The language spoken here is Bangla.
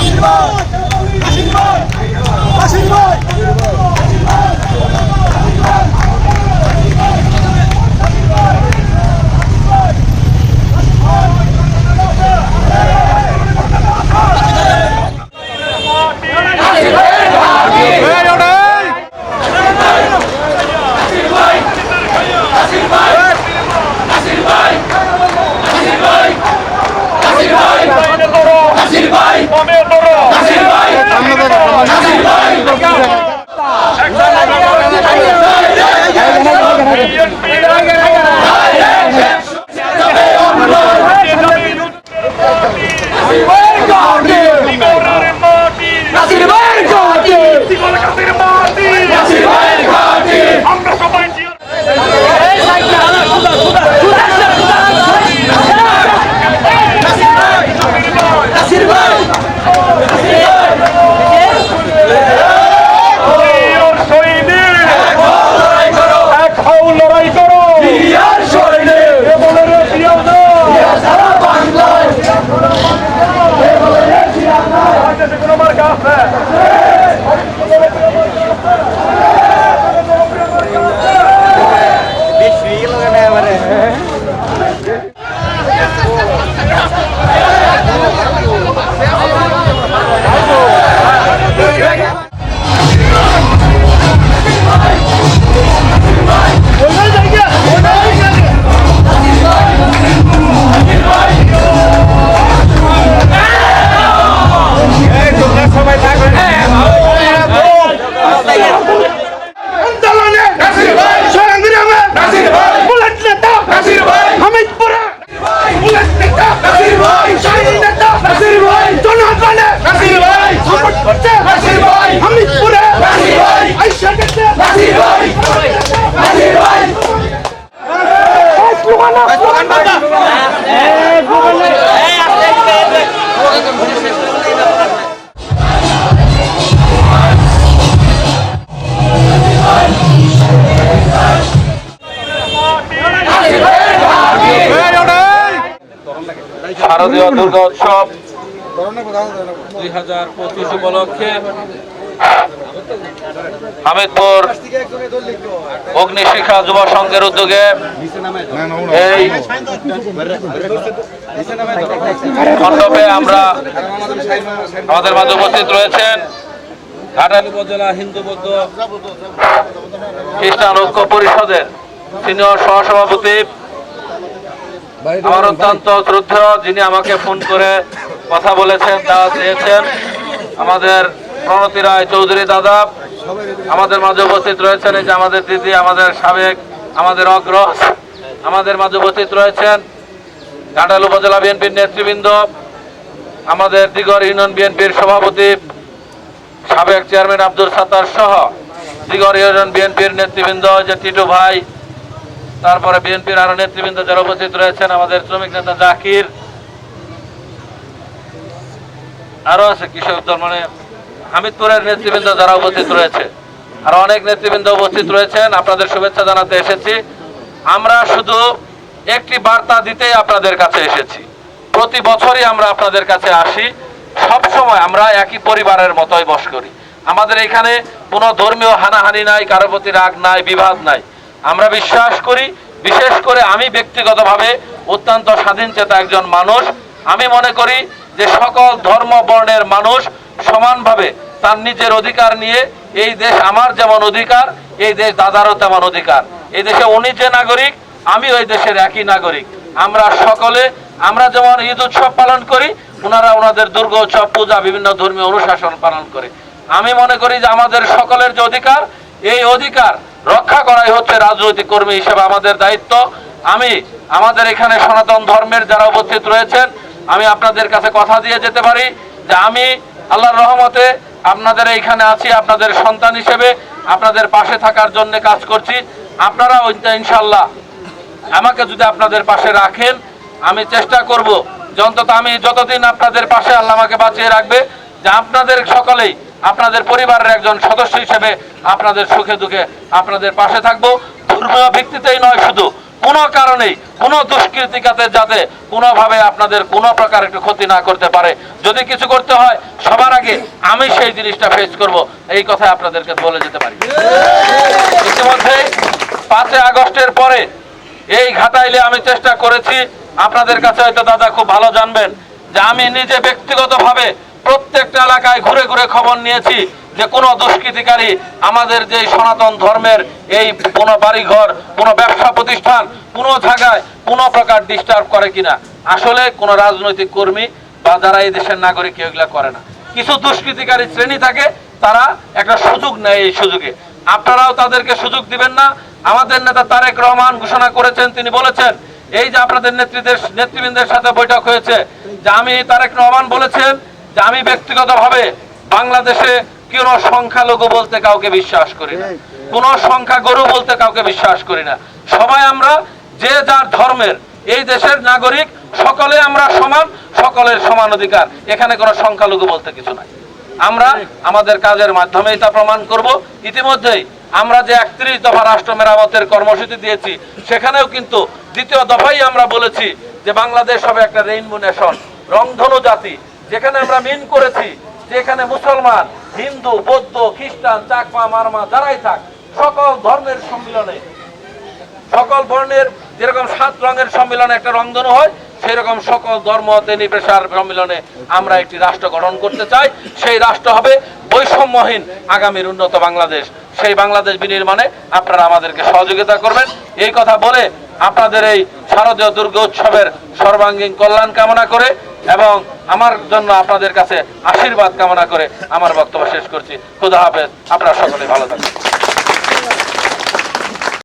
Aşil var! Aşil var! শারদীয় দুই হাজার পঁচিশ উপলক্ষে হামিদপুর অগ্নিশিখা যুব সংঘের উদ্যোগে এই মণ্ডপে আমরা আমাদের মাঝে উপস্থিত রয়েছেন ঘাটাল উপজেলা হিন্দু বৌদ্ধ খ্রিস্টান ঐক্য পরিষদের সিনিয়র সহসভাপতি আমার অত্যন্ত শ্রদ্ধেয় যিনি আমাকে ফোন করে কথা বলেছেন দাওয়াত দিয়েছেন। আমাদের প্রণতি রায় চৌধুরী দাদা আমাদের মাঝে উপস্থিত রয়েছেন এই যে আমাদের দিদি আমাদের সাবেক আমাদের অগ্রজ আমাদের মাঝে উপস্থিত রয়েছেন ঘাটাল উপজেলা বিএনপির নেতৃবৃন্দ আমাদের দিগর ইউনিয়ন বিএনপির সভাপতি সাবেক চেয়ারম্যান আব্দুল সাত্তার সহ দিগর ইউনিয়ন বিএনপির নেতৃবৃন্দ যে টিটু ভাই তারপরে বিএনপির আরও নেতৃবৃন্দ যারা উপস্থিত রয়েছেন, আমাদের শ্রমিক নেতা জাকির। আরও আছে কৃষক দল মানে হামিদপুরের নেতৃবৃন্দ যারা উপস্থিত রয়েছে। আর অনেক নেতৃবৃন্দ উপস্থিত রয়েছেন, আপনাদের শুভেচ্ছা জানাতে এসেছি। আমরা শুধু একটি বার্তা দিতেই আপনাদের কাছে এসেছি। প্রতি বছরই আমরা আপনাদের কাছে আসি। সব সময় আমরা একই পরিবারের মতোই বস করি। আমাদের এখানে কোনো ধর্মীয় হানাহানি নাই কারও প্রতি রাগ নাই, বিবাদ নাই। আমরা বিশ্বাস করি, বিশেষ করে আমি ব্যক্তিগতভাবে অত্যন্ত স্বাধীন চেতা একজন মানুষ। আমি মনে করি যে সকল ধর্ম বর্ণের মানুষ সমানভাবে তার নিজের অধিকার নিয়ে এই দেশ আমার যেমন অধিকার, এই দেশ দাদারও তেমন অধিকার। এই দেশে উনি যে নাগরিক, আমি ওই দেশের একই নাগরিক। আমরা সকলে, আমরা যেমন ঈদ উৎসব পালন করি ওনারা ওনাদের দুর্গা উৎসব, পূজা, বিভিন্ন ধর্মীয় অনুশাসন পালন করে। আমি মনে করি যে আমাদের সকলের যে অধিকার, এই অধিকার রক্ষা করাই হচ্ছে রাজনৈতিক কর্মী হিসেবে আমাদের দায়িত্ব। আমি আমাদের এখানে সনাতন ধর্মের যারা উপস্থিত রয়েছেন, আমি আপনাদের কাছে কথা দিয়ে যেতে পারি যে আমি আল্লাহর রহমতে আপনাদের এইখানে আছি, আপনাদের সন্তান হিসেবে, আপনাদের পাশে থাকার জন্য কাজ করছি। আপনারা ইনশাল্লাহ আমাকে যদি আপনাদের পাশে রাখেন, আমি চেষ্টা করব। যে অন্তত আমি যতদিন আপনাদের পাশে আল্লাহ আমাকে বাঁচিয়ে রাখবে, যে আপনাদের সকলেই আপনাদের পরিবারের একজন সদস্য হিসেবে আপনাদের সুখে দুঃখে আপনাদের পাশে থাকব। ধর্মীয় ভিত্তিতেই নয় শুধু, কোনো কারণেই, কোনো দুষ্কৃতিকাতে যাতে কোনোভাবে আপনাদের কোনো প্রকার একটু ক্ষতি না করতে পারে। যদি কিছু করতে হয়, সবার আগে আমি সেই জিনিসটা ফেস করব। এই কথা আপনাদেরকে বলে যেতে পারি। ইতিমধ্যে পাঁচই আগস্টের পরে এই ঘাটাইলে আমি চেষ্টা করেছি। আপনাদের কাছে হয়তো দাদা খুব ভালো জানবেন যে আমি নিজে ব্যক্তিগতভাবে প্রত্যেকটা এলাকায় ঘুরে ঘুরে খবর নিয়েছি যে কোনো দুষ্কৃতিকারী আমাদের যে সনাতন ধর্মের এই কোনো বাড়িঘর, কোনো ব্যবসা প্রতিষ্ঠান কোনো জায়গায় কোনো প্রকার ডিস্টার্ব করে কিনা। আসলে কোনো রাজনৈতিক কর্মী বা যারা এই দেশের নাগরিক এগুলা করে না। কিছু দুষ্কৃতিকারী শ্রেণি থাকে, তারা একটা সুযোগ নেয় এই সুযোগে। আপনারাও তাদেরকে সুযোগ দিবেন না। আমাদের নেতা তারেক রহমান ঘোষণা করেছেন, তিনি বলেছেন, এই যে আপনাদের নেতৃত্বের নেতৃবৃন্দের সাথে বৈঠক হয়েছে, যে আমি তারেক রহমান বলেছেন যে আমি ব্যক্তিগতভাবে বাংলাদেশে কোন সংখ্যালঘু বলতে কাউকে বিশ্বাস করি না। কোন সংখ্যা গরু বলতে কাউকে বিশ্বাস করি না। সবাই আমরা যে যার ধর্মের, এই দেশের নাগরিক, সকলে আমরা সমান, সকলের সমান অধিকার। এখানে কোনো সংখ্যালঘু বলতে কিছু নাই। আমরা আমাদের কাজের মাধ্যমেই তা প্রমাণ করব। ইতিমধ্যেই আমরা যে একত্রিশ দফা রাষ্ট্র মেরামতের কর্মসূচি দিয়েছি, সেখানেও কিন্তু দ্বিতীয় দফাই আমরা বলেছি যে বাংলাদেশ হবে একটা রেইনবো নেশন রংধনু জাতি। যেখানে আমরা মিন করেছি যে এখানে মুসলমান, হিন্দু, বৌদ্ধ, খ্রিস্টান, চাকমা, মারমা, যারাই থাক, সকল ধর্মের সম্মিলনে, সকল বর্ণের যেরকম সাত রঙের সম্মিলনে একটা রংধনু হয় সেই রকম সকল ধর্ম পেশার সম্মিলনে আমরা একটি রাষ্ট্র গঠন করতে চাই। সেই রাষ্ট্র হবে বৈষম্যহীন আগামীর উন্নত বাংলাদেশ। সেই বাংলাদেশ বিনির্মাণে আপনারা আমাদেরকে সহযোগিতা করবেন। এই কথা বলে আপনাদের এই শারদীয় দুর্গা উৎসবের সর্বাঙ্গীন কল্যাণ কামনা করে এবং আমার জন্য আপনাদের কাছে আশীর্বাদ কামনা করে আমার বক্তব্য শেষ করছি। খুদা হাফেজ। আপনারা সকলে ভালো থাকবেন